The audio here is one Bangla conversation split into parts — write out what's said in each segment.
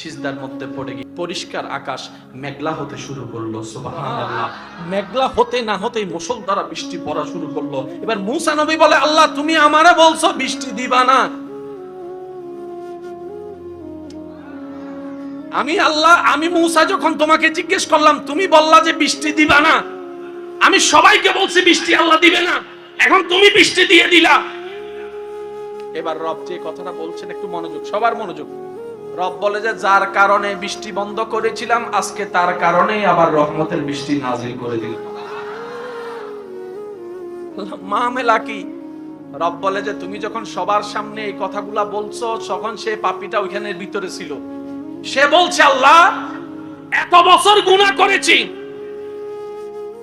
সিজদার মধ্যে পড়ে গিয়ে পরিষ্কার আকাশ মেঘলা হতে শুরু করল মেঘলা হতে না হতেই মুসল দ্বারা বৃষ্টি পড়া শুরু করল। এবার মুসা নবী বলে, আল্লাহ, তুমি আমারে বলছো বৃষ্টি দিবা না। আমি আল্লাহ, আমি মুসা যখন তোমাকে জিজ্ঞেস করলাম, তুমি বললা যে বৃষ্টি দিবা না? আমি সবাইকে বলছি, বৃষ্টি আল্লাহ দিবে না। এখন তুমি বৃষ্টি দিয়ে দিলা। এবার রব যে কথাটা বলছেন, একটু মনোযোগ, সবার মনোযোগ। রব বলে যে, যার কারণে বৃষ্টি বন্ধ করেছিলাম, আজকে তার কারণেই আবার রহমতের বৃষ্টি নাজিল করে দিল মামেলা কি? রব বলে যে, তুমি যখন সবার সামনে এই কথাগুলা বলছো, তখন সে পাপিটা ওইখানের ভিতরে ছিল। সে বলছে, আল্লাহ, এত বছর গুনাহ করেছি।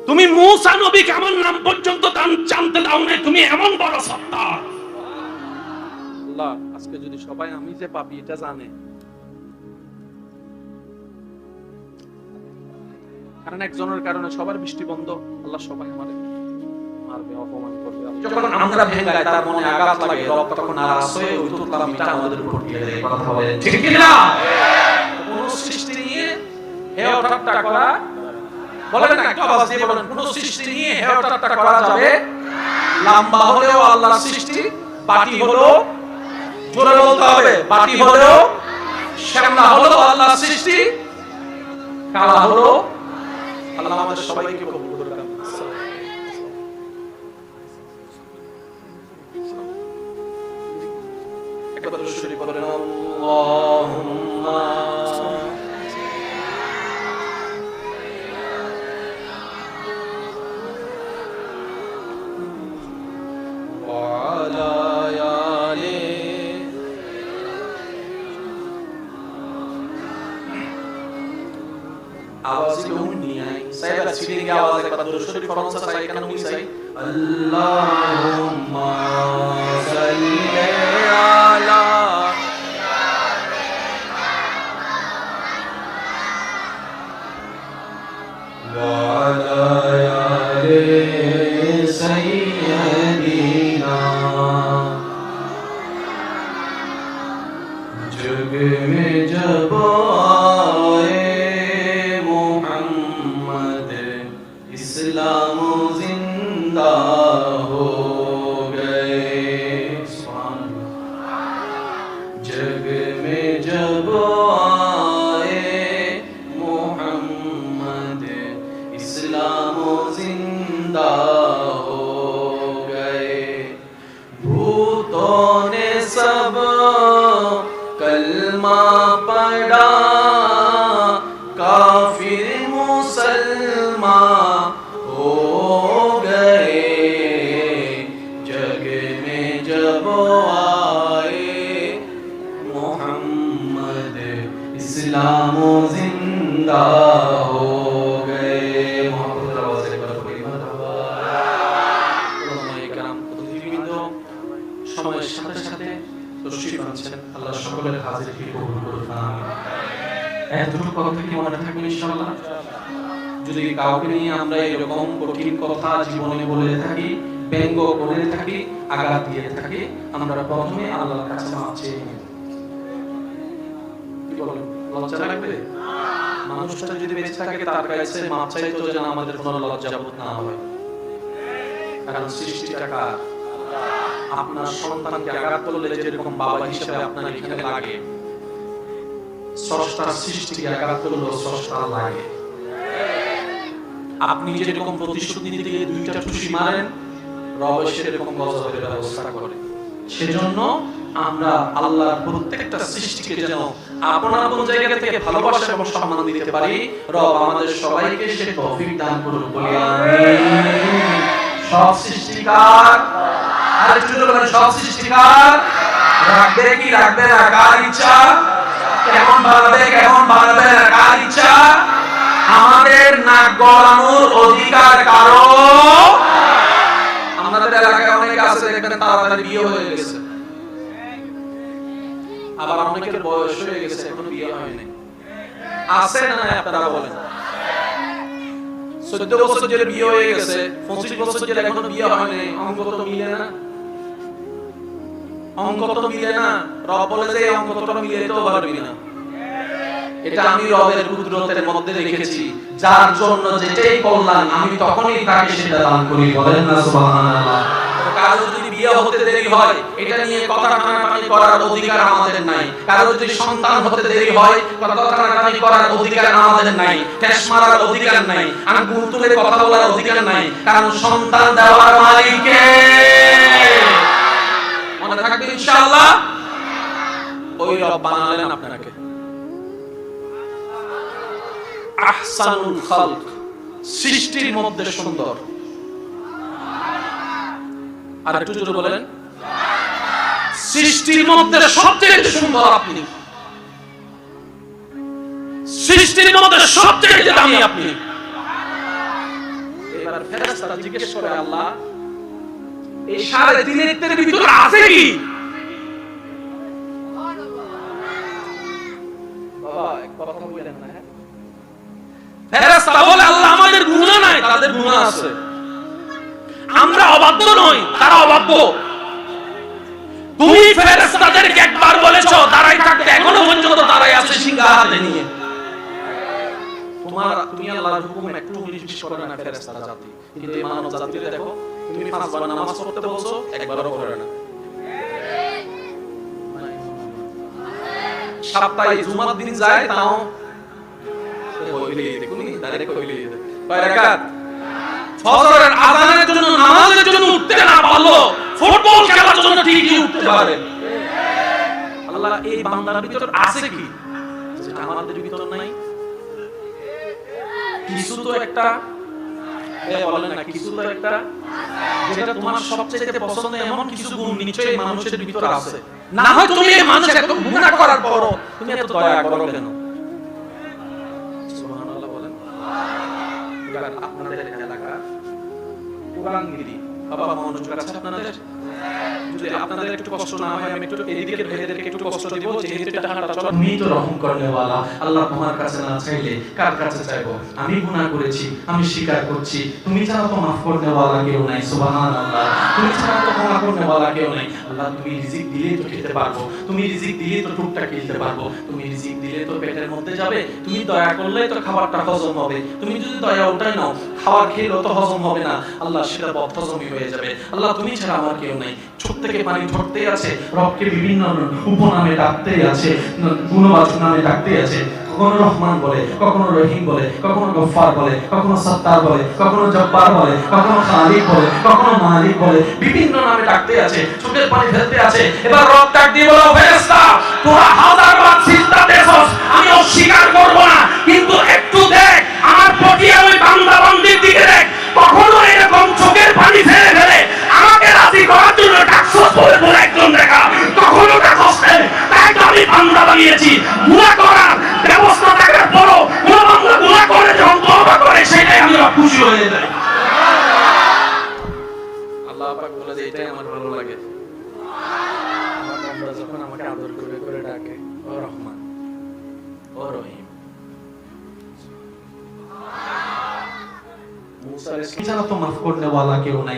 তুমি মূসা নবীকে আমার নাম পর্যন্ত জান- জানতে দাও নাই, তুমি এমন বড় সত্তা। আল্লাহ, আজকে যদি সবাই আমি যে পাপি, এটা জানে কারণ একজনের কারণে সবার বৃষ্টি বন্ধ, আল্লাহ সবাই মারে মারবে, অপমান করবে। যখন আমরা তার মনে আঘাত লাগে তখন আর আসে ওই তুতলামিটা আমাদের উপর দিয়ে দেয়। কথা ঠিক কি না? কোন সৃষ্টি নিয়ে হে ঠাট্টা করা বলেন না, একটু আওয়াজ দিয়ে বলেন, কোন সৃষ্টি নিয়ে হে করা যাবে? লম্বা হলেও আল্লাহর সৃষ্টি, বাটি হলো জোরে বলতে হবে, বাটি হলেও শ্যামলা সৃষ্টি, কালা হলো আল্লাহ আমাদের সবাইকে কবুল করে একবার শরীফ পড়েন আল্লাহুম্মা। দরুদ শরীফ পড়ুন সাই কেন মুই সাই আল্লাহুম্মা কথা কি থাকবে ইনশাআল্লাহ? যদি কাউকে নিয়ে আমরা এরকম কঠিন কথা জীবনে বলে থাকি, ব্যঙ্গ করে থাকি, আঘাত দিয়ে থাকি, আমরা প্রথমে আল্লাহর কাছে মাপ চেয়ে নিই। কি বলেন? লজ্জা লাগবে? মানুষটা যদি বেঁচে থাকে, তার কাছে মাপ চাইতো যেন আমাদের কোনো লজ্জাবোধ না হয়। কারণ সৃষ্টিটা কার? আপনার সন্তানকে আঘাত করলে যেরকম বাবা হিসেবে আপনার এখানে লাগে স্রষ্টার সৃষ্টিকে আঘাত করলেও স্রষ্টার লাগে। আপনি যেরকম প্রতিশোধ নিতে দুইটা টুসি মারেন, রব সেরকম গজবের ব্যবস্থা করে। সেজন্য আমরা আল্লাহর প্রত্যেকটা সৃষ্টিকে যেন আপন আপন জায়গা থেকে ভালোবাসা এবং সম্মান দিতে পারি, রব আমাদের সবাইকে সে তৌফিক দান করুন বলি আমিন। সব সৃষ্টিকার আর একটু বলেন, সব সৃষ্টিকার রাখবে কি? রাখবে না? কার ইচ্ছা? কেমন বানাবে কেমন বানাবে না? কার ইচ্ছা? আমাদের নাক গলানোর অধিকার কারও? আমাদের এলাকায় অনেকে আছে, দেখবেন তাড়াতাড়ি বিয়ে হয়ে গেছে। আবার অনেকের বয়স হয়ে গেছে, এখনও বিয়ে হয়নি আছে না আপনারা বলেন? চোদ্দ বছর জেলে বিয়ে হয়ে গেছে, পঁচিশ বছর জেলে এখনও বিয়ে হয়নি অঙ্ক তো মিলে না। অঙ্ক তো মিলে না? রব অঙ্ক তো মিলে তো পারবি না এটা আমি রবের কুদরতের মধ্যে রেখেছি, যার জন্য যেটাই আমি তখনই তাকে সেটা দান করি। বলেন না, সুবহানাল্লাহ। কারও যদি বিয়ে হতে দেরি হয়, এটা নিয়ে কথা টানাটানি করার অধিকার আমাদের নাই। কারও যদি সন্তান হতে দেরি হয়, কথা টানাটানি করার অধিকার আমাদের নাই। মারার অধিকার নাই। কথা বলার অধিকার নাই। কারণ সন্তান দেওয়ার মালিক মনে থাকবে ইনশাআল্লাহ? ওই রব বানালেন আপনাকে। আহসানুল খালক, সৃষ্টির মধ্যে সুন্দর। আর একটু জোরে বলেন। সৃষ্টির মধ্যে সবচেয়ে সুন্দর আপনি। সৃষ্টির মধ্যে সবচেয়ে দামি আপনি। এবার ফেরেশতারা জিজ্ঞেস করে, আল্লাহ এই সাড়ে তিন ভিতরে আছে কি? হ্যাঁ? তাদের আমরা অবাধ্য নই, তারা অবাধ্য। তুমি একবার বলেছ, দাঁড়াই থাকতে এখনও পর্যন্ত দাঁড়াই আছে নিয়ে। তোমার, তুমি আল্লাহর হুকুম একটু উনিশ করে না ফেরেশতা জাতি। কিন্তু এই মানব জাতিরে দেখো তুমি পাঁচবার নামাজ পড়তে বলছো? একবারও করে না। সপ্তাহে জুমার দিন যায়, তাও ফজরের আযানের জন্য, নামাজের জন্য উঠতে না পারল ফুটবল খেলার জন্য ঠিকই উঠতে পারে। আল্লাহ, এই বান্দার ভিতর আছে কি? যেটা আমাদের ভিতর নাই। কিছু তো একটা বলেন না কিছু তো একটা? যেটা তোমার সবচেয়ে পছন্দ, এমন কিছু গুণ নিশ্চয়ই মানুষের ভিতর আছে। না হয় তুমি এই মানুষ এত গুনাহ করার পরও তুমি এত দয়া করো কেন? সুবহানাল্লাহ বলেন। এবার আপনাদের এলাকা। পুরানগিরি বাবা, মনোযোগ আছে আপনাদের? যদি আপনাদের একটু কষ্ট না হয়, আমি একটু এদিকের ভাইদেরকে একটু কষ্ট দেব, যেহেতু এটা হাঁটা চলা। তুমি তো রহম করলে ওয়ালা আল্লাহ তোমার কাছে না চাইলে কার কাছে চাইব? আমি গুনাহ করেছি, আমি স্বীকার করছি। তুমি ছাড়া তো মাফ করতে ওয়ালা কেউ নাই, সুবহানাল্লাহ। তুমি ছাড়া তো ক্ষমা করতে ওয়ালা কেউ নাই। আল্লাহ, তুমি রিজিক দিলেই তো খেতে পারব। তুমি রিজিক দিলেই তো টুকটা খেতে পারব। তুমি রিজিক দিলে তো পেটের মধ্যে যাবে। তুমি দয়া করলে তো খাবারটা হজম হবে। তুমি যদি দয়া ওটাই নাও, খাবার খেলেও তো হজম হবে না। আল্লাহ, সেটা বদহজমই হয়ে যাবে। আল্লাহ, তুমি ছাড়া আমার কেউ নাই। চোখ থেকে পানি ঝরতেই আছে। রবকে বিভিন্ন উপনামে ডাকতেই আছে। গুণবাচক নামে ডাকতেই আছে। কখনো রহমান বলে, কখনো রহিম বলে, কখনো গফফার বলে, কখনো সত্তার বলে, কখনো জব্বার বলে, কখনো খালিক বলে, কখনো মালিক বলে, বিভিন্ন নামে ডাকতে আছে, চোখের পানি ফেলতে আছে এবার রব ডাক দিয়ে বলো ফেরেশতা, তোরা হাজার বার সিজদা দেছস আমি অস্বীকার করব না, কিন্তু একটু দেখ, আমার পটিয়া ওই বান্দা বান্দির দিকে দেখ, কখনো এরকম চোখের পানি ফেলে ফেলে আমাকে রাজি করার জন্য ডাকছস বলে বলে একজন দেখা, কখনো ডাকছস। তাই তো আমি বান্দা বানিয়েছি, গুনাহ করার এটাই আমার ভালো লাগে। আমার বান্দা যখন আমাকে আদর করে করে ডাকে ও রহমান। ও রহিম। তুমি ছাড়া তো মাফ করনে ওয়ালা কেউ নাই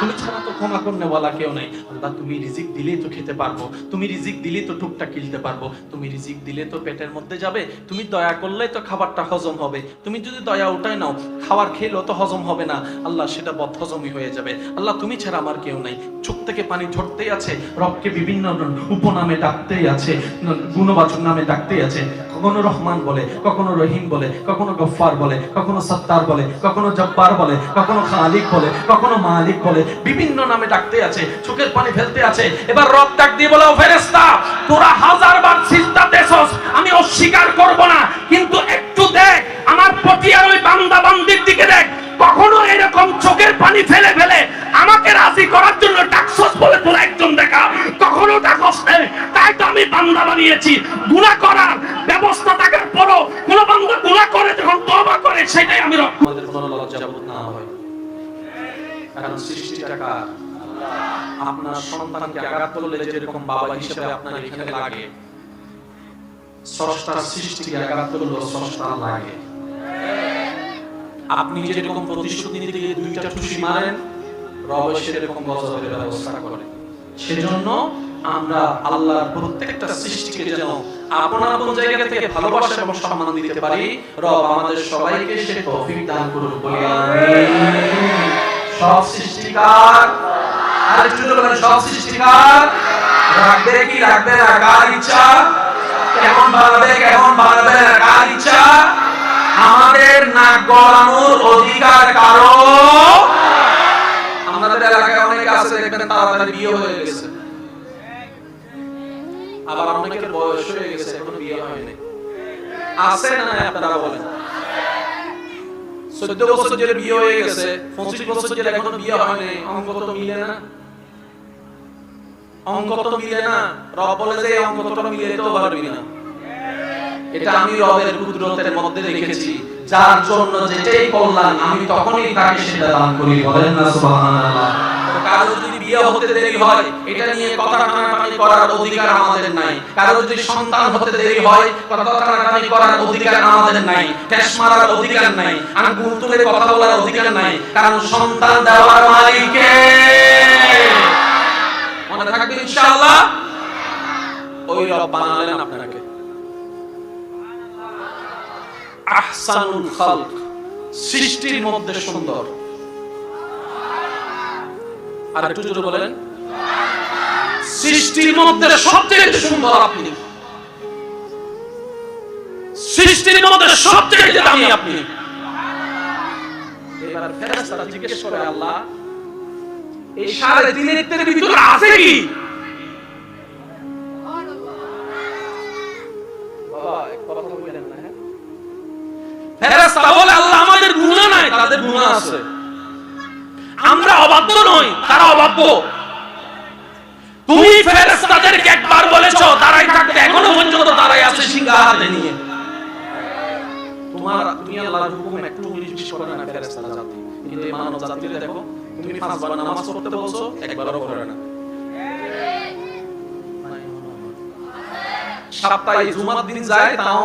তুমি ছাড়া তো ক্ষমা করনে ওয়ালা কেউ নাই। আল্লাহ তুমি রিজিক দিলেই তো খেতে পারব। তুমি রিজিক দিলেই তো টুকটা কিলতে পারব। তুমি রিজিক দিলে তো পেটের মধ্যে যাবে। তুমি দয়া করলেই তো খাবারটা হজম হবে। তুমি যদি দয়া উঠাই নাও খাবার খেলেও তো হজম হবে না। আল্লাহ, সেটা বদহজমই হয়ে যাবে। আল্লাহ, তুমি ছাড়া আমার কেউ নাই। চোখ থেকে পানি ঝরতেই আছে। রবকে বিভিন্ন উপনামে ডাকতেই আছে। গুণবাচক নামে ডাকতেই আছে। কখনো রহমান বলে, কখনো রহিম বলে, কখনো গফফার বলে, কখনো সত্তার বলে, কখনো জব্বার বলে, কখনো খালিক বলে, কখনো মালিক বলে, বিভিন্ন নামে ডাকতে আছে। চোখের পানি ফেলতে আছে। এবার রব ডাক দিয়ে বলে, ও ফেরেশতা, তোরা হাজার বার সিজদা দেছস আমি অস্বীকার করব না। কিন্তু একটু দেখ আমার পটিয়ার ওই বান্দা বান্দির দিকে দেখ। কখনো এরকম চোখের পানি ফেলে ফেলে আমাকে রাজি করার জন্য ডাকছস বলে তোরা একজন দেখা। কখনো ডাকস না। তাই তো আমি বান্দা বানিয়েছি। গুনাহ করার ব্যবস্থা থাকার পরও কোন বান্দা গুনাহ করে, যখন তওবা করে, সেটাই আমি রক্ষা আমাদের কোনো লজ্জাবোধ না হয়। কারণ সৃষ্টিটা কার? আপনার সন্তানকে আঘাত করলে যেরকম বাবা হিসেবে আপনার এখানে লাগে, স্রষ্টার সৃষ্টিকে আঘাত করলেও স্রষ্টার লাগে। আপনি যেরকম প্রতিশ্রুতি নিতে গিয়ে দুইটা খুশি মারেন, রব সেরকম গজবের ব্যবস্থা করে। সেজন্য আমরা আল্লাহর প্রত্যেকটা সৃষ্টিকে যেন আপন আপন জায়গা থেকে ভালোবাসা এবং সম্মান দিতে পারি, রব আমাদের সবাইকে সে তৌফিক দান করুন বলি সব সৃষ্টিকার আর একটু বলেন, সব সৃষ্টিকার, রাখবে কি, রাখবে না, কার ইচ্ছা? কেমন বানাবে, কেমন না, কার ইচ্ছা? আমাদের নাক গলানোর অধিকার কারও? আমাদের এলাকায় অনেকে আছে, দেখবেন তাড়াতাড়ি বিয়ে হয়ে গেছে। আবার অনেকের বয়স হয়ে গেছে, এখনও বিয়ে হয়নি আছে না আপনারা বলেন। চোদ্দ বছর যে বিয়ে হয়ে গেছে, পঁচিশ বছর এখনও বিয়ে হয়নি অঙ্ক তো মিলে না। অঙ্ক তো মিলে না। রব বলে যে অঙ্ক তো মিলে তো পারবি না। এটা আমি রবের কুদরতের মধ্যে রেখেছি, যার জন্য যেটাই আমি তখনই তাকে সেটা দান করি। বলেন না সুবহানাল্লাহ। কারও যদি বিয়ে হতে দেরি হয়, এটা নিয়ে কথা টানাটানি করার অধিকার আমাদের নাই। কারও যদি সন্তান হতে দেরি হয় কথা টানাটানি করার অধিকার আমাদের নাই। মারার অধিকার নাই। আঙ্গুল তুলে কথা বলার অধিকার নাই। কারণ সন্তান দেওয়ার মনে থাকবে ইনশাআল্লাহ? ওই রব বানালেন আপনাকে আহসানুল খালক, সৃষ্টির মধ্যে সুন্দর। আর একটু জোরে বলেন। সৃষ্টির মধ্যে সবচেয়ে সুন্দর আপনি। সৃষ্টির মধ্যে সবচেয়ে দামি আপনি। এবার ফেরেশতারা জিজ্ঞেস করে, আল্লাহ, এই সাড়ে তিন হেক্টরের ভিতরে আছে কি? বাবা এক কথা ফেরেশতা বলে আল্লাহ আমাদের গুনাহ নাই, তাদের গুনাহ আছে। আমরা অবাধ্য নই, তারা অবাধ্য। তুমি ফেরেশতাদেরকে একবার বলেছ তারাই থাকতে, এখনও পর্যন্ত তারাই আছে সিংহা হাতে নিয়ে। তোমার, তুমি আল্লাহর হুকুম একটু উনিশ বিশ করে না ফেরেশতা জাতি। কিন্তু এই মানব জাতিরে দেখো, তুমি পাঁচবার নামাজ পড়তে বলছো, একবারও করে না। সপ্তাহে জুমার দিন যায়, তাও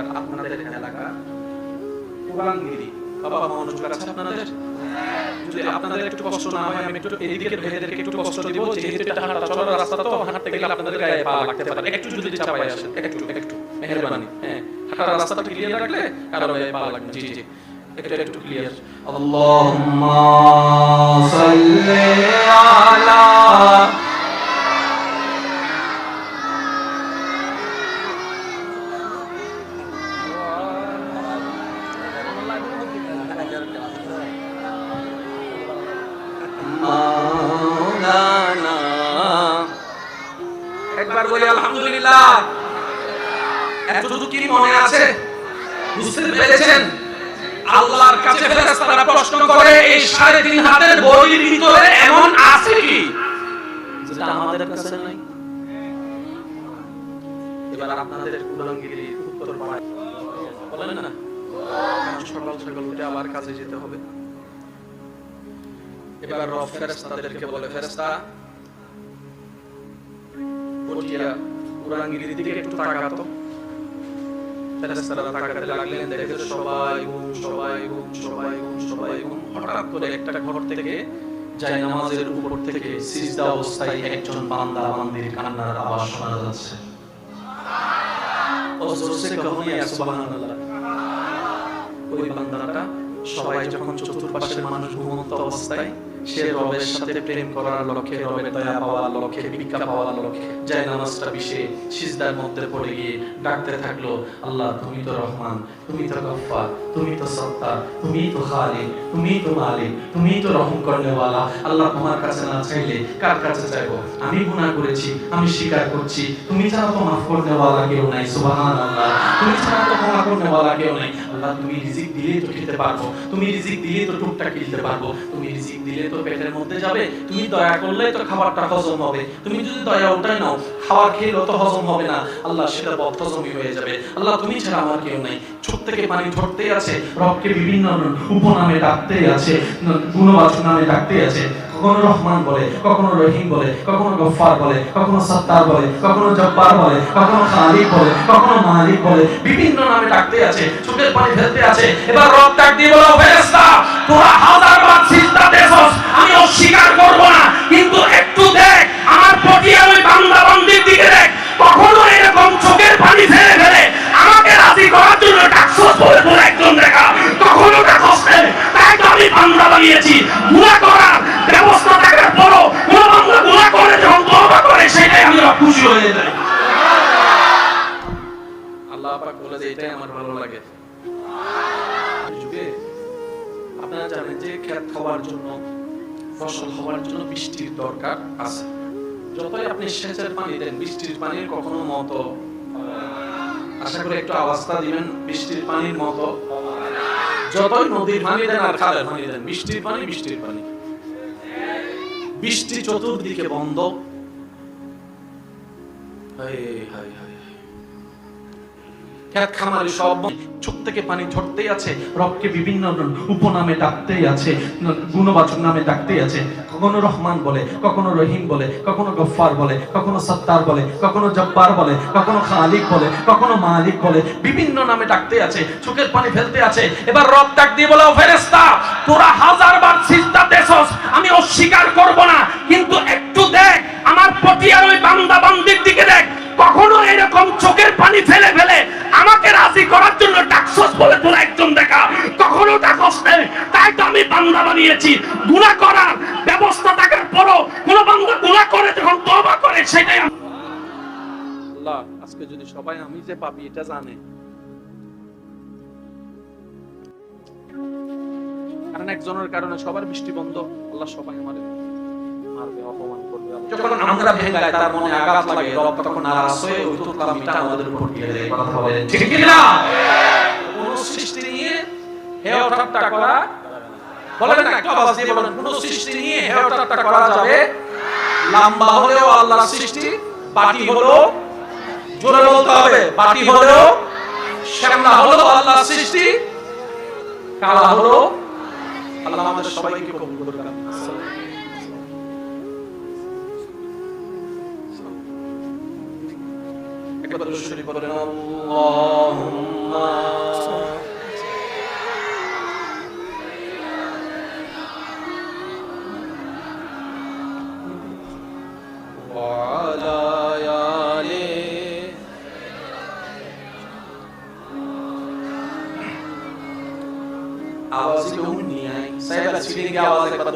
এবার আপনাদের এলাকা পুরানগিরি বাবা মনোযোগ আছে আপনাদের? যদি আপনাদের একটু কষ্ট না হয়, আমি একটু এদিকের ভাইদেরকে একটু কষ্ট দিব, যেহেতু এটা হাঁটা চলার রাস্তা তো, হাঁটতে গেলে আপনাদের গায়ে পা লাগতে পারে। একটু যদি চাপাই আসেন, একটু একটু মেহেরবানি। হ্যাঁ হাঁটার রাস্তাটা ক্লিয়ার রাখলে কারও গায়ে পা লাগবে। জি জি, একটু একটু ক্লিয়ার আল্লাহুম্মা সাল্লি আলা ফেরেশতাদেরকে বলে, ফেরেশতা পটিয়া কুলাঙ্গিরির দিকে একটু তাকাতো ফেরেশতারা তাকাতে লাগলেন, দেখে সবাই ঘুম সবাই ঘুম সবাই ঘুম সবাই ঘুম। হঠাৎ করে একটা ঘর থেকে যাই নামাজের উপর থেকে সিজদা অবস্থায় একজন বান্দা বান্দির কান্নার আওয়াজ শোনা যাচ্ছে। ওই বান্দাটা সবাই যখন চতুর্পাশের মানুষ ঘুমন্ত অবস্থায় সে রবের সাথে প্রেম করার লক্ষ্যে, রবের দয়া পাওয়ার লক্ষ্যে, ভিক্ষা পাওয়ার লক্ষ্যে, যায় নামাজটা বিষে, সিজদার মধ্যে পড়ে গিয়ে ডাকতে থাকল, আল্লাহ, তুমি তো রহমান, তুমি তো গফফার, তুমি তো সত্তার, তুমি তো খালিক, তুমি তো মালিক, তুমি তো রহম করনেওয়ালা। আল্লাহ তোমার কাছে না চাইলে কার কাছে চাইব আমি গুনাহ করেছি, আমি স্বীকার করছি। তুমি ছাড়া তো মাফ করনেওয়ালা কেউ নাই, সুবহানাল্লাহ। তুমি ছাড়া তো ক্ষমা করনেওয়ালা কেউ নাই। আল্লাহ তুমি রিজিক দিলেই তো খেতে পারব। তুমি রিজিক দিলেই তো টুকটাক খেতে পারব। তুমি রিজিক দিলে তো পেটের মধ্যে যাবে। তুমি দয়া করলে তো খাবারটা হজম হবে। তুমি যদি দয়া ওটাই নাও, খাবার খেলেও তো হজম হবে না। আল্লাহ সেটা বদ্ধজমি হয়ে যাবে। আল্লাহ তুমি ছাড়া আমার কেউ নাই। চোখ থেকে পানি ঝরতেই আছে। রবকে বিভিন্ন উপনামে ডাকতেই আছে। গুণবাচক নামে ডাকতেই আছে। কখনো রহমান বলে, কখনো রহিম বলে, কখনো গফফার বলে, কখনো সত্তার বলে, কখনো জব্বার বলে, কখনো খালিক বলে, কখনো মালিক বলে, বিভিন্ন নামে ডাকতে আছে, চোখের পানি ফেলতে আছে। এবার রব ডাক দিয়ে বলো ফেরেশতা, তোরা হাজার বার সিজদা দেছস আমি অস্বীকার করব না, কিন্তু একটু দেখ, আমার প্রতি আমি বান্দা বান্দির দিকে দেখ, কখনো এরকম চোখের পানি ফেলে ফেলে আমাকে রাজি করার জন্য ডাকছস বলে তোরা একজন দেখা, কখনো ডাকছস না। আমি বান্দা বানিয়েছি। গুনাহ করার ব্যবস্থা থাকার পরও কোন বান্দা গুনাহ করে যখন তওবা করে, সেটাই আমি রব খুশি হয়ে যাই। আল্লাহ পাক বলে যে, এটাই আমার ভালো লাগে। আপনারা জানেন যে ক্ষেত খাওয়ার জন্য, ফসল হওয়ার জন্য বৃষ্টির দরকার আছে। যতই আপনি সেচের পানি দেন, বৃষ্টির পানির কখনো মতো আশা করি একটু আওয়াজটা দিবেন, বৃষ্টির পানির মতো। যতই নদীর পানি দেন আর খালের পানি দেন, বৃষ্টির পানি বৃষ্টির পানি। বৃষ্টি চতুর্দিকে বন্ধ। হায় হায় হায় খেত খামারে সব চোখ থেকে পানি ঝরতেই আছে, রবকে বিভিন্ন উপনামে ডাকতেই আছে, গুণবাচক নামে ডাকতেই আছে। কখনো রহমান বলে, কখনো রহিম বলে, কখনো গফফার বলে, কখনো সত্তার বলে, কখনো জব্বার বলে, কখনো খালিক বলে, কখনো মালিক বলে, বিভিন্ন নামে ডাকতে আছে, চোখের পানি ফেলতে আছে। এবার রব ডাক দিয়ে বলে, ও ফেরেশতা, তোরা হাজার বার সিজদা দেছস, আমি অস্বীকার করব না, কিন্তু একটু দেখ, আমার আর ওই বান্দা বান্দির দিকে দেখ, কখনো এরকম চোখের পানি ফেলে আমি বান্দা বানিয়েছি গুনাহ করার ব্যবস্থা থাকার পরও কোন বান্দা গুনাহ করে যখন তওবা করে সেটাই আল্লাহ আজকে যদি সবাই আমি যে পাবি এটা জানে। কারণ একজনের কারণে সবার বৃষ্টি বন্ধ আল্লাহ সবাই আমাদের মারবে অপমান করবে। যখন আমরা ভেঙ্গাই তার মনে আঘাত লাগে রব তখন নারাজ হয়ে ওই তো কালামিটা আমাদের উপর দিয়ে দেয় কথা বলেন। ঠিক কি না কোন সৃষ্টি নিয়ে হেয় ঠাট্টা করা বলেন না একটু আওয়াজ দিয়ে বলেন। কোন সৃষ্টি নিয়ে হেয় ঠাট্টা করা যাবে। লম্বা হলেও আল্লাহর সৃষ্টি বাটি হলো জোরে বলতে হবে বাটি হলেও শ্যামলা হলো আল্লাহর সৃষ্টি কালা হলো আল্লাহ আমাদের সবাইকে কবুল করুন একবার শরীফ আল্লাহুম্মা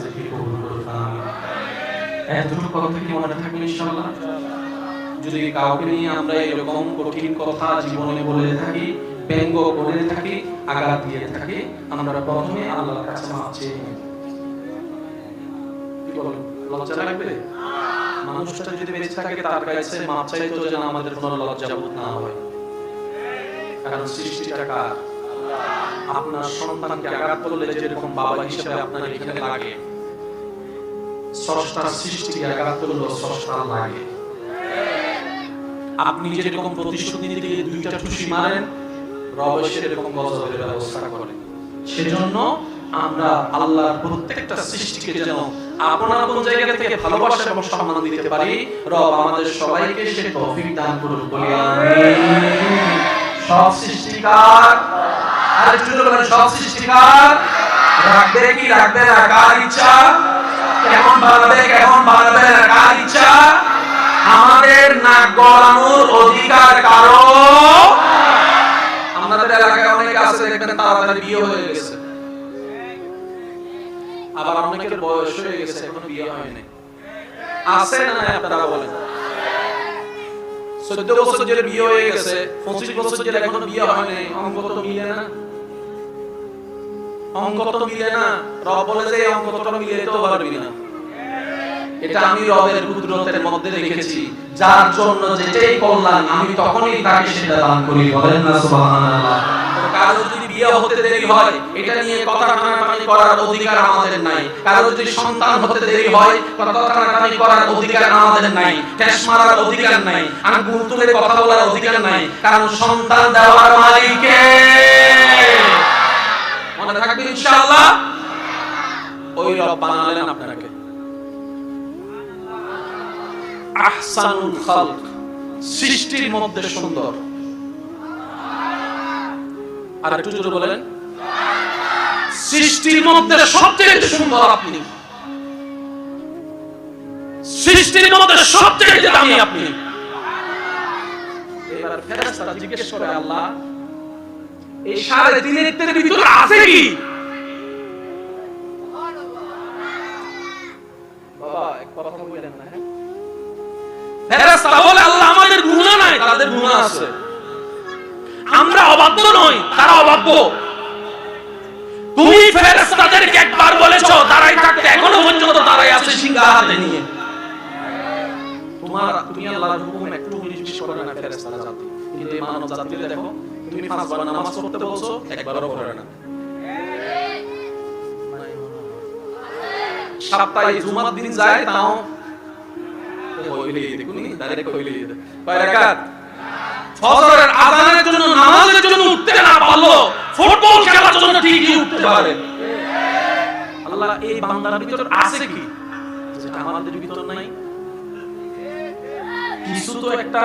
হাজিরকে কবুল করুন আমিন এতটুকু কথা কি মনে থাকবে ইনশাআল্লাহ? যদি কাউকে নিয়ে আমরা এরকম কঠিন কথা জীবনে বলে থাকি, ব্যঙ্গ করে থাকি, আঘাত দিয়ে থাকি, আমরা প্রথমে আল্লাহর কাছে মাপ চেয়ে নিই। কি বলেন লজ্জা লাগবে? মানুষটা যদি বেঁচে থাকে, তার কাছে মাপ চাইতো যেন আমাদের কোনো লজ্জা না হয়। কারণ সৃষ্টিটা কার? আপনার সন্তানকে আঘাত করলে যেরকম বাবা হিসেবে আপনার এখানে লাগে। স্রষ্টার সৃষ্টিকে আঘাত করলে স্রষ্টার লাগে। আপনি যেরকম প্রতিশোধ নিতে গিয়ে দুইটা টুসি মারেন, রব সেরকম গজবের ব্যবস্থা করে সেজন্য আমরা আল্লাহর প্রত্যেকটা সৃষ্টিকে যেন আপন আপন জায়গা থেকে ভালোবাসা এবং সম্মান দিতে পারি, রব আমাদের সবাইকে সে তৌফিক দান করুন বলি সব সৃষ্টিকার আর একটু বলেন, সব সৃষ্টিকার রাখবে কি? রাখবে না, কার ইচ্ছা? বানাবে কেমন বানাবে না কার ইচ্ছা আমাদের নাক গলানোর অধিকার কারও? আমাদের এলাকায় অনেকে আছে, দেখবেন তাড়াতাড়ি বিয়ে হয়ে গেছে। আবার অনেকের বয়স হয়ে গেছে, এখনও বিয়ে হয়নি আছে না নাই আপনারা বলেন? চোদ্দ বছর যেটা বিয়ে হয়ে গেছে, পঁচিশ বছর যেটা এখনও বিয়ে হয়নি অঙ্ক তো মিলে না। অঙ্ক তো মিলে না। রব বলে যে অঙ্ক তো মিলে তো পারবি না। এটা আমি রবের কুদরতের মধ্যে রেখেছি। যার জন্য যেটাই কল্যাণ আমি তখনই তাকে সেটা দান করি। বলেন না, সুবহানাল্লাহ। কারও যদি বিয়ে হতে দেরি হয়, এটা নিয়ে কথা টানাটানি করার অধিকার আমাদের নাই। কারও যদি সন্তান হতে দেরি হয়, কথা টানাটানি করার অধিকার আমাদের নাই। মারার অধিকার নাই। আঙ্গুল তুলে কথা বলার অধিকার নাই। কারণ সন্তান দেওয়ার মালিকে মনে থাকবে ইনশাআল্লাহ? ওই রব বানালেন আপনাকে। আহসানুল খালক, সৃষ্টির মধ্যে সুন্দর। আর একটু জোরে বলেন, সৃষ্টির মধ্যে সবচেয়ে সুন্দর আপনি। সৃষ্টির মধ্যে সবচেয়ে দামি আপনি। এবার ফেরেশতারা জিজ্ঞেস করে, আল্লাহ, এই সাড়ে তিন হেক্টরের ভিতরে আছে কি? বাবা, এক কথা বললেন না হ্যাঁ? ফেরেশতা বলে আল্লাহ আমাদের গুনাহ নাই। তাদের গুনাহ আছে। আমরা অবাধ্য নই তারা অবাধ্য। তুমি ফেরেশতাদেরকে একবার বলেছ দাঁড়াই থাকতে এখনও পর্যন্ত দাঁড়াই আছে সিংহা হাতে নিয়ে। তোমার তুমি আল্লাহর হুকুম একটু উনিশ করে না ফেরেশতারা জাতি। কিন্তু এই মানব জাতিরে দেখো তুমি পাঁচবার নামাজ পড়তে বলছো একবারও পড়ে না। সপ্তাহে জুমার দিন যায় তাও কইলে দেখুনি। ডাইরেক্ট কইলে কয় রাকাত? ফজরের আযানের জন্য নামাজের জন্য উঠতে না পারল ফুটবল খেলার জন্য ঠিকই উঠতে পারে। আল্লাহ এই বান্দার ভিতর আছে কি? যেটা আমাদের ভিতর নাই। কিছু তো একটা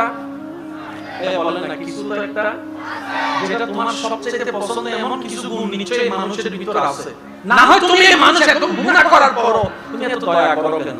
বলেন না কিছু তো একটা যেটা তোমার সবচেয়ে পছন্দ এমন কিছু গুণ নিশ্চয়ই মানুষের ভিতর আছে। না হয় তুমি মানুষ গুনাহ করার পরও তুমি এত দয়া করো কেন?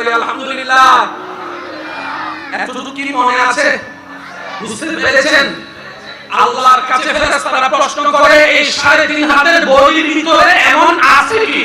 বলি, আলহামদুলিল্লাহ। এতটুকু কি মনে আছে? বুঝতে পেরেছেন? আল্লাহর কাছে ফেরেশতারা প্রশ্ন করে, এই সাড়ে তিন হাতের বইয়ের ভিতরে এমন আছে কি?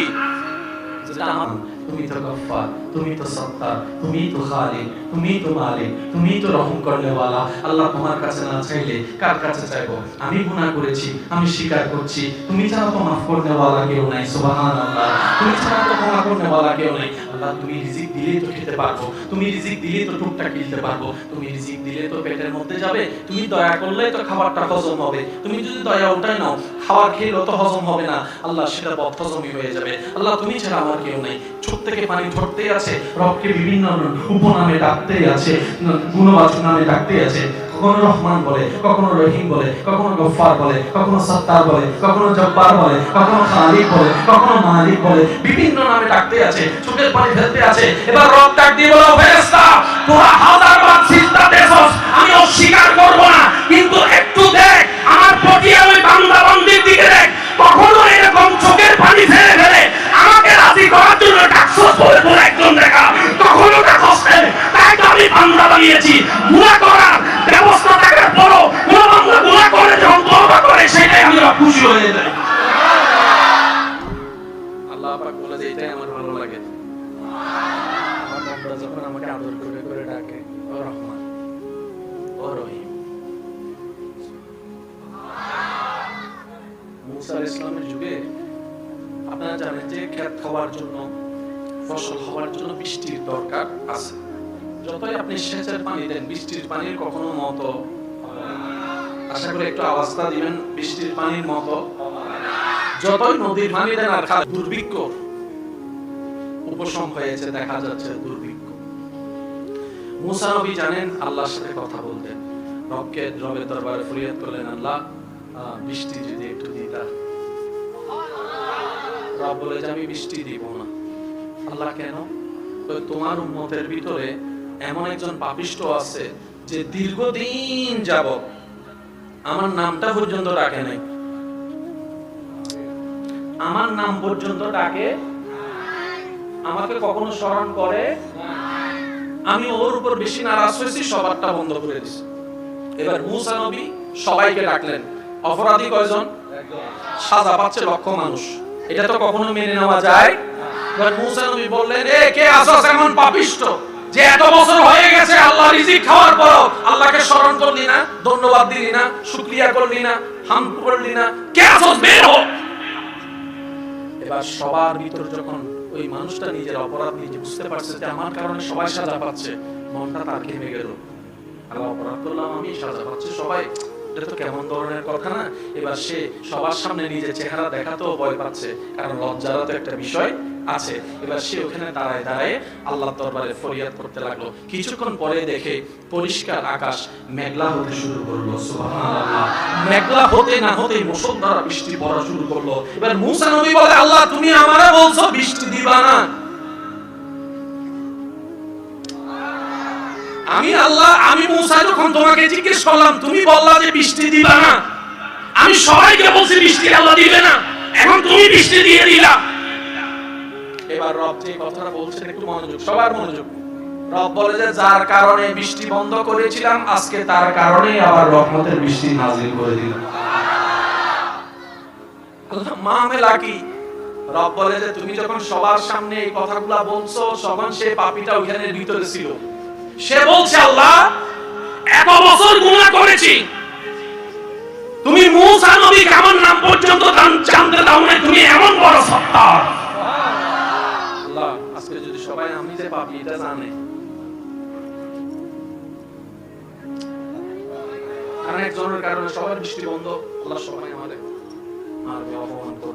তুমি তো গফফার, তুমি তো সত্তার, তুমি তো খালিক, তুমি তো মালিক, তুমি তো রহম করলে ওয়ালা আল্লাহ তোমার কাছে না চাইলে কার কাছে চাইব? আমি গুনাহ করেছি, আমি স্বীকার করছি। তুমি ছাড়া তো মাফ করতে ওয়ালা কেউ নাই, সুবহানাল্লাহ। তুমি ছাড়া তো ক্ষমা করতে ওয়ালা কেউ নাই। আল্লাহ তুমি রিজিক দিলেই তো খেতে পারব, তুমি রিজিক দিলেই তো টুকটাক খেতে পারব, তুমি রিজিক দিলে তো পেটের মধ্যে যাবে, তুমি দয়া করলে তো খাবারটা হজম হবে, তুমি যদি দয়া উঠাই নাও, খাবার খেলেও তো হজম হবে না, আল্লাহ সেটা বদ হজমই হয়ে যাবে। আল্লাহ তুমি ছাড়া আমার কেউ নাই। চোখ থেকে পানি ঝরতেই আছে, রবকে বিভিন্ন উপনামে ডাকতেই আছে, গুণবাচক নামে ডাকতেই আছে। কখনো রহমান বলে, কখনো রহিম বলে, কখনো গফফার বলে, কখনো সত্তার বলে, কখনো জব্বার বলে, কখনো খালিক বলে, কখনো মালিক বলে, বিভিন্ন নামে ডাকতে আছে, চোখের পানি ফেলতে আছে এবার রব ডাক দিয়ে বলো, ফেরেশতা, তোরা হাজার বার চিন্তা দেছস আমি অস্বীকার করব না, কিন্তু একটু দেখ, আমার পটিয়া ওই বান্দা বান্দির দিকে দেখ, কখনো এরকম চোখের পানি ফেলে ফেলে আমাকে রাজি করার জন্য ডাকছস বলে বলে একজন দেখা, কখনো ডাকছস। তাই তো আমি বান্দা বানিয়েছি, গুনাহ করার ব্যবস্থা থাকার পরও কোন বান্দা গুনাহ করে যখন তওবা করে সেটাই খুশি হয়ে যাই আল্লাহ পাক বলে যে এটাই আমার ভালো লাগে। আমার যখন আমাকে আদর করে করে ডাকে ও রহমান ও রহিম। মুসা ইসলামের যুগে আপনারা জানেন যে ক্ষেত খাওয়ার জন্য ফসল হওয়ার জন্য বৃষ্টির দরকার আছে। যতই আপনি সেচের পানি দেন বৃষ্টির পানির কখনো মতো না। আশা করি একটু আওয়াজটা দিবেন, বৃষ্টির পানির যতই নদীর পানি দেন আর দুর্ভিক্ষ, উপশম হয়েছে দেখা যাচ্ছে দুর্ভিক্ষ। মুসা নবী জানেন, আল্লাহর সাথে কথা বলতেন। রবকে, রবের দরবারে ফরিয়াদ করলেন, আল্লাহ বৃষ্টি যদি একটু দিতা রব বলে যে, আমি বৃষ্টি দিব না। আল্লাহ কেন? তোমার উম্মতের ভিতরে এমন একজন পাপিষ্ট আছে যে দীর্ঘদিন যাবত আমার নামটা পর্যন্ত ডাকে নাই। আমার নাম পর্যন্ত ডাকে আমাকে কখনো স্মরণ করে আমি ওর উপর বেশি নারাজ হয়েছি, সবারটা বন্ধ করে দিছি। এবার মুসা নবী সবাইকে ডাকলেন। অপরাধী কয়জন? সাজা পাচ্ছে লক্ষ মানুষ। এটা তো কখনো মেনে নেওয়া যায়? এবার মুসা নবী বললেন, এ, কে আসস এমন পাপিষ্ট? যে এত বছর হয়ে গেছে আল্লাহ রিজিক খাওয়ার পর আল্লাহকে স্মরণ করলি না, ধন্যবাদ দিলি না, শুকরিয়া করলি না হাম করলি না, কে আসস বের হ এবার সবার ভিতর যখন ওই মানুষটা নিজের অপরাধ নিজে বুঝতে পারছে যে আমার কারণে সবাই সাজা পাচ্ছে, মনটা তার ঘেমে গেল। আল্লাহ অপরাধ করলাম, আমি সাজা পাচ্ছে সবাই। এটা তো কেমন ধরনের কথা না? এবার সে সবার সামনে নিজের চেহারা দেখাতেও ভয় পাচ্ছে, কারণ লজ্জারও তো একটা বিষয় আছে। এবার সে ওখানে দাঁড়ায় দাঁড়ায় আল্লাহ দরবারে ফরিয়াদ করতে লাগল। কিছুক্ষণ পরে দেখে পরিষ্কার আকাশ মেঘলা হতে শুরু করল মেঘলা হতে না হতে মুষলধারা বৃষ্টি পড়া শুরু করল। এবার মুসা নবী বলে, আল্লাহ, তুমি আমারে বলছো বৃষ্টি দিবা না? আমি আল্লাহ, আমি মুসা যখন তোমাকে জিজ্ঞেস করলাম, তুমি বললা যে বৃষ্টি দিবা না। আমি সবাইকে বলছি, বৃষ্টি আল্লাহ দিবে না। এখন তুমি বৃষ্টি দিয়ে দিলা। এবার রব যে কথাটা বলছেন, একটু মনোযোগ, সবার মনোযোগ। রব বলে যে, যার কারণে বৃষ্টি বন্ধ করেছিলাম, আজকে তার কারণে আবার রহমতের বৃষ্টি নাজিল করে দিলাম। মামেলা কি রব বলে যে, তুমি যখন সবার সামনে এই কথাগুলা বলছো তখন সে পাপিটা ওইখানে ভিতরে ছিল। সে বলছে, আল্লাহ, এত বছর গুনাহ করেছি। তুমি মুসা নবী আমার নাম পর্যন্ত জান- জানতে দাও না তুমি এমন বড় সত্তা আজকে যদি সবাই আমি যে পাপি, এটা জানে। কারণ একজনের কারণে সবার বৃষ্টি বন্ধ, আল্লাহ সবাই আমাদের মারবে, অপমান